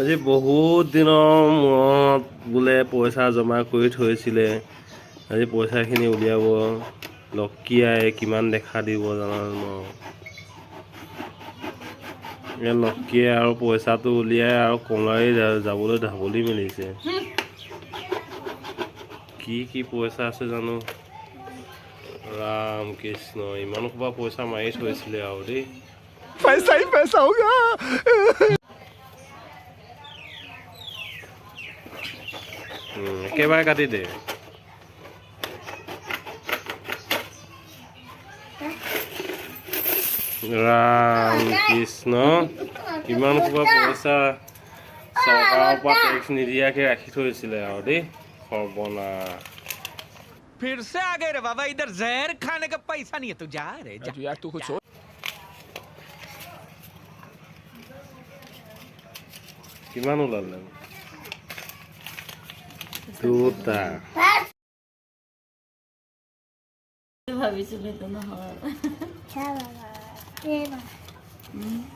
আজি বহুত দিনৰ মূৰত বোলে পইচা জমা কৰি থৈছিলে। আজি পইচাখিনি উলিয়াব লক্ষী আই কিমান দেখা দিব জানো ন এই লক্ষীয়ে আৰু পইচাটো উলিয়াই আৰু কমলাই যাবলৈ ঢাবলি মেলিছে। কি কি পইচা আছে জানো? ৰাম কৃষ্ণ ইমান সোপা পইচা মাৰি থৈছিলে আৰু দেই। পইচাই পইচা पैसा होगा উম, একেবাৰে কাটি দে ৰাম কৃষ্ণ কিমান সোপা পইচা চৰকাৰৰ পৰা টেক্স নিদিয়াকে ৰাখি থৈছিলে আৰু দেই সৰ্বনাশ फिर से आ गए रे बाबा इधर जहर खाने का पैसा नहीं है तू जा रे जा यार तू कुछ सोच কিমান Tuta. Eu vou ver se eu vou entrar na roda. Tchau, mamãe. Tchau. Hum?